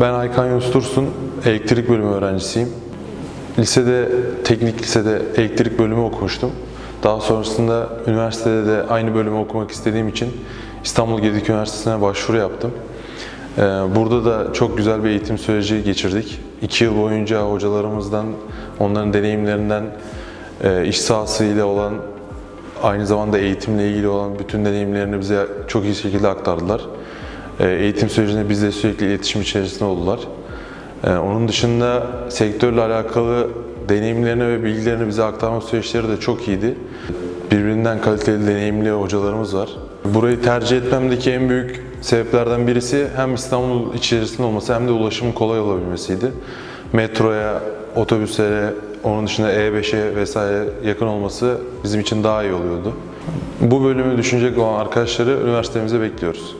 Ben Aykan Yunus Dursun, elektrik bölümü öğrencisiyim. Lisede, teknik lisede elektrik bölümü okumuştum. Daha sonrasında üniversitede de aynı bölümü okumak istediğim için İstanbul Gedik Üniversitesi'ne başvuru yaptım. Ee, Burada da çok güzel bir eğitim süreci geçirdik. İki yıl boyunca hocalarımızdan, onların deneyimlerinden, e, iş sahasıyla olan, aynı zamanda eğitimle ilgili olan bütün deneyimlerini bize çok iyi şekilde aktardılar. E, Eğitim sürecinde bizle sürekli iletişim içerisinde oldular. E, Onun dışında sektörle alakalı deneyimlerini ve bilgilerini bize aktarma süreçleri de çok iyiydi. Birbirinden kaliteli, deneyimli hocalarımız var. Burayı tercih etmemdeki en büyük sebeplerden birisi hem İstanbul içerisinde olması hem de ulaşımın kolay olabilmesiydi. Metroya, otobüslere, onun dışında E5'e vesaire yakın olması bizim için daha iyi oluyordu. Bu bölümü düşünecek olan arkadaşları üniversitemize bekliyoruz.